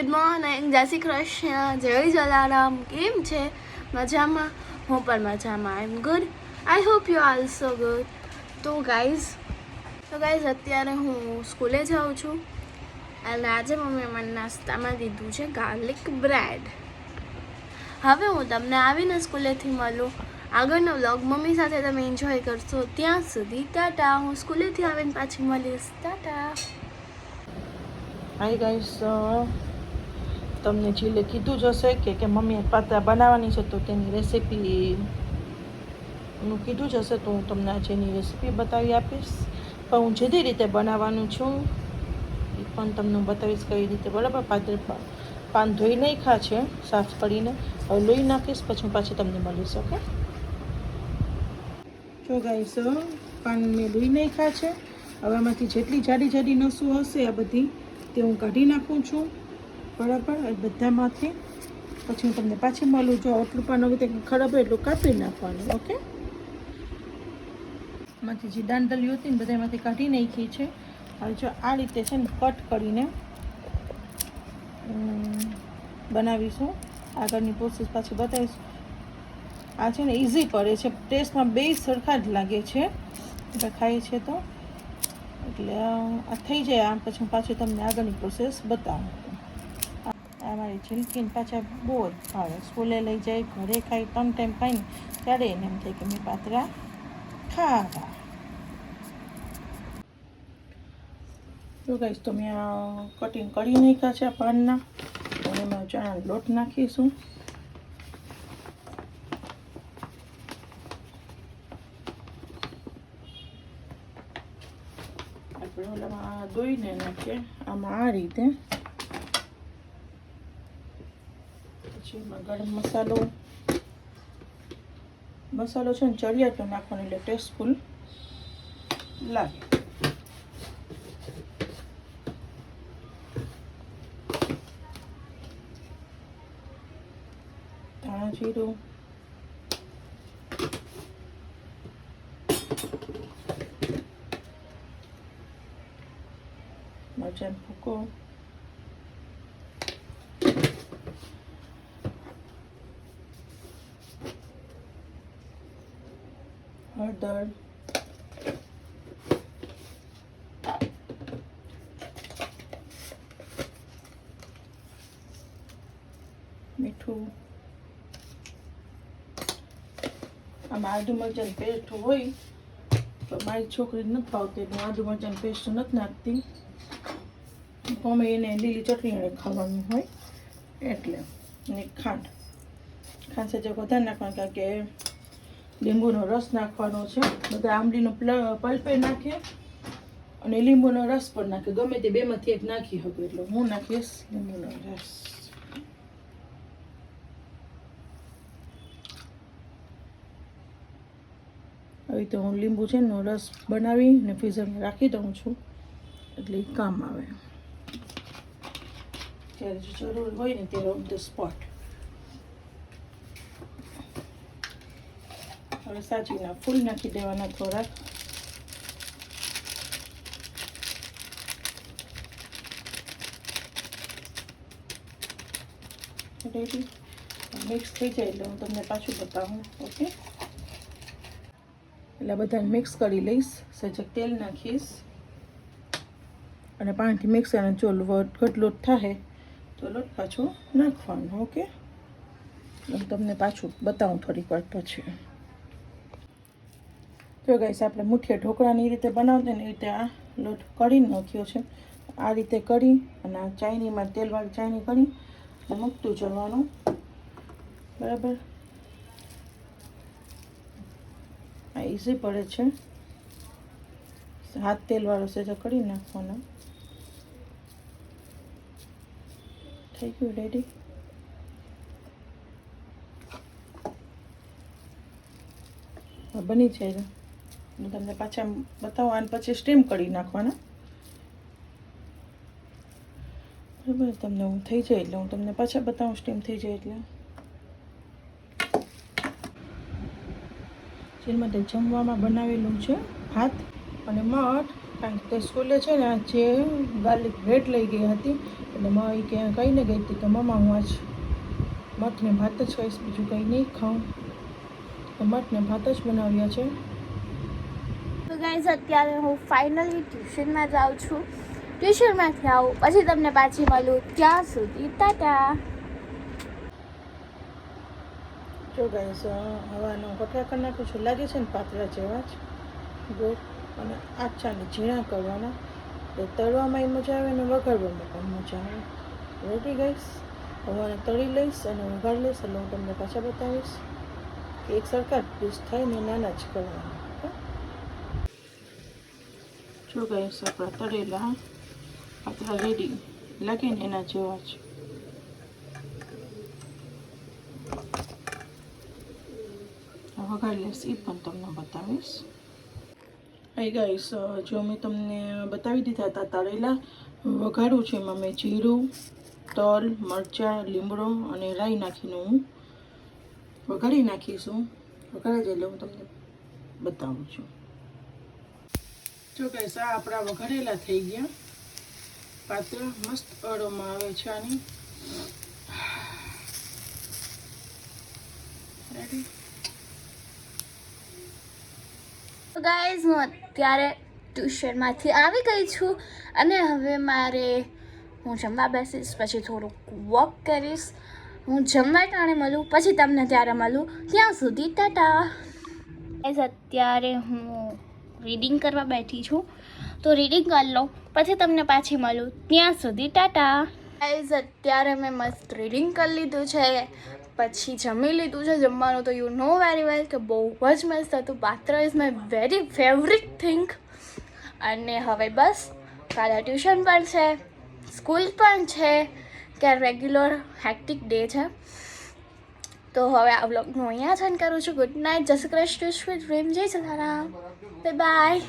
Good morning જય શ્રી કૃષ્ણ, જય જલારામ, કેમ છે? મજામાં? હું પણ મજામાં I am good I hope you also good તો ગાઈઝ તો ગાઈઝ અત્યારે હું સ્કૂલે જાઉં છું અને આજે મમ્મીએ મને નાસ્તામાં દીધું છે ગાર્લિક બ્રેડ હવે હું તમને આવીને સ્કૂલેથી મળું. આગળનો વ્લોગ મમ્મી સાથે તમે એન્જોય કરશો. ત્યાં સુધી ટાટા. હું સ્કૂલેથી આવીને પાછી મળીશ. ટાટા. હાય ગાઈસ તમને જીલે કીધું જ હશે કે કે મમ્મીએ પાત્રા બનાવવાની છે, તો તેની રેસીપી નું કીધું જ હશે, તો હું તમને આજે એની રેસીપી બતાવી આપીશ. પણ હું જેદી રીતે બનાવવાનું છું, એ પણ તમને બતાવીશ કઈ રીતે બરાબર પાત્ર પાન ધોઈ નાખ્યા છે, સાફ કરીને. હવે લોહી નાખીશ, પછી હું પાછી તમને મળીશ, ઓકે? જો ગાઈસ પાન મેં લોહી નાખ્યા છે. હવે આમાંથી જેટલી જાડી જાડી નસું હશે આ બધી, તે હું કાઢી નાખું છું. બરાબર? બધામાંથી પછી હું તમને પાછી મળું. જો આટલું પણ હવે કંઈક ખરાબ હોય એટલું કાપી નાખવાનું, ઓકે? માંથી જે દાંડલીઓ હતી ને બધામાંથી કાઢી નાખી છે. હવે જો આ રીતે છે ને કટ કરીને બનાવીશું. આગળની પ્રોસેસ પાછી બતાવીશું. આ છે ને ઇઝી પડે છે. ટેસ્ટમાં બે સરખા જ લાગે છે. એટલે ખાઈએ છે તો. એટલે આ થઈ જાય. આમ પછી હું પાછું તમને આગળની પ્રોસેસ બતાવું. આ છિલકીને પાછા બહુ જ ભાવે. સ્કૂલે લઈ જાય, ઘરે ખાઈ ત્રણ ટાઈમ ખાઈને ત્યારે એને એમ થાય કે મેં પાતરા ખાવા તો ગાઈશ તો મેં કટિંગ કરી નાખ્યા છે પાનના એમાં ચણા લોટ નાખીશું. આપણે ઓલામાં દોઈને નાખીએ. આમાં આ રીતે. પછી એમાં ગરમ મસાલો. મસાલો છે ને ચડિયાતો નાખવાનો એટલે ટેસ્ટફુલ લાગે. ધાણા જીરું. મરચાં ભૂકો. હળદર મીઠું આમાં આદુ મરચાંની પેસ્ટ હોય તો મારી છોકરી નથી ભાવતી, એટલે આદુ મરચાંની પેસ્ટ નથી નાખતી. અમે એને લીલી ચટણી અને ખાવાનું હોય, એટલે અને ખાંડ. ખાંડ સજે વધારે નાખવાનું, કારણ કે લીંબુનો રસ નાખવાનો છે. બધા આંબલીનો પ્લ- પલ્પે નાખીએ અને લીંબુનો રસ પણ નાખે ગમે તે બેમાંથી એક નાખી શકું એટલે હું નાખીશ લીંબુનો રસ. હવે તો હું લીંબુ છે એનો રસ બનાવી અને ફ્રીઝરમાં રાખી દઉં છું. એટલે કામ આવે. ત્યારે જરૂર હોય ને, ત્યારે ઓફ ધ સ્પોટ હવે સાચવીના ફૂલ નાખી દેવાના થોડાક રેડી મિક્સ થઈ જાય એટલે હું તમને પાછું બતાવું ઓકે એટલે બધાને મિક્સ કરી લઈશ સજગ તેલ નાખીશ અને પાણીથી મિક્સ અને જો લોટ ઘટ લોટ થાય તો લોટ પાછો નાખવાનો ઓકે હું તમને પાછું બતાવું થોડીક વાર પછી જો ગાઈસ, આપણે મુઠિયા ઢોકળાની રીતે બનાવતા ને એ રીતે આ લોટ કરી નાખ્યો છે. આ રીતે કરી અને આ ચાઇનીમાં તેલવાળી ચાઇની કરી અને મૂકતું જવાનું. બરાબર? આ ઇઝી પડે છે. હાથ તેલવાળો છે તો કરી નાખવાનો. થઈ ગયું રેડી બની જાય હું તમને પાછા બતાવું અને પછી સ્ટીમ કરી નાખવાના. બરાબર, તમને હું થઈ જાય એટલે હું તમને પાછા બતાવું સ્ટીમ થઈ જાય એટલે. જેમાં માટે જમવામાં બનાવેલું છે ભાત અને મઠ કારણ કે તે સ્કૂલે છે ને, આજે ગાર્લિક બ્રેડ લઈ ગઈ હતી, એટલે મા એ ક્યાં કહીને ગઈ હતી કે મમ્મા, હું આજ મઠને ભાત જ ખાઈશ, બીજું કંઈ નહીં ખાઉં. તો મઠને ભાત જ બનાવ્યા છે. તો ગાઈઝ અત્યારે હું ફાઇનલી ટ્યુશનમાં જાઉં છું. ટ્યુશનમાંથી આવું, પછી તમને પાછી મળું. ત્યાં સુધી, ટાટા. જો ગાઈસ હવાનો કટરા કરી નાખું છું. લાગે છે ને પાતળા જેવા જ. ગોળ અને આચાને ઝીણા કરવાના. તો તળવામાં મજા આવે અને વઘારવામાં પણ મજા આવે. રેડી ગઈશ હવે તળી લઈશ અને વઘારી લઈશ એટલે હું તમને પાછા બતાવીશ. કે એક સરખા પીસ થાય ને નાના જ કરવાના. હો. જો ગાઈસ આપણા. તળેલા પાતળા રેડી લાગે ને એના જેવા જ. વઘારી લઈશ એ પણ તમને બતાવીશ. હાઈ ગાઈસ જો મેં તમને બતાવી દીધા હતા તળેલા, વઘારું છે એમાં મેં જીરું, તલ, મરચાં, લીમડો અને રાઈ નાખીને હું વઘારી નાખીશું. વઘારી એટલે હું તમને બતાવું છું. જો કે સા આપણા વઘારેલા થઈ ગયા. પાત્ર મસ્ત અડોમાં આવે છે આની. ગાઈઝ હું અત્યારે ટ્યુશનમાંથી આવી ગઈ છું અને હવે મારે હું જમવા બેસીશ, પછી થોડુંક વોક કરીશ. હું જમવા ટાણે મળું, પછી તમને ત્યારે મળું. ત્યાં સુધી ટાટા. અત્યારે હું રીડિંગ કરવા બેઠી છું. તો રીડિંગ કરી લઉં પછી તમને પાછી મળું. ત્યાં સુધી ટાટા. ગાઈઝ અત્યારે મેં મસ્ત રીડિંગ કરી લીધું છે. પછી જમી લીધું છે. જમવાનું તો યુ નો વેરી વેલ કે બહુ જ મસ્ત હતું. પાત્ર is my very favourite thing અને હવે બસ, કાલે ટ્યુશન પણ છે. સ્કૂલ પણ છે. કે રેગ્યુલર હેક્ટિક ડે છે. તો હવે આ બ્લોગનું અહીંયા જ કરું છું. ગુડ નાઇટ જય શ્રી કૃષ્ણ. ડ્રીમ જય સલારામ બાય બાય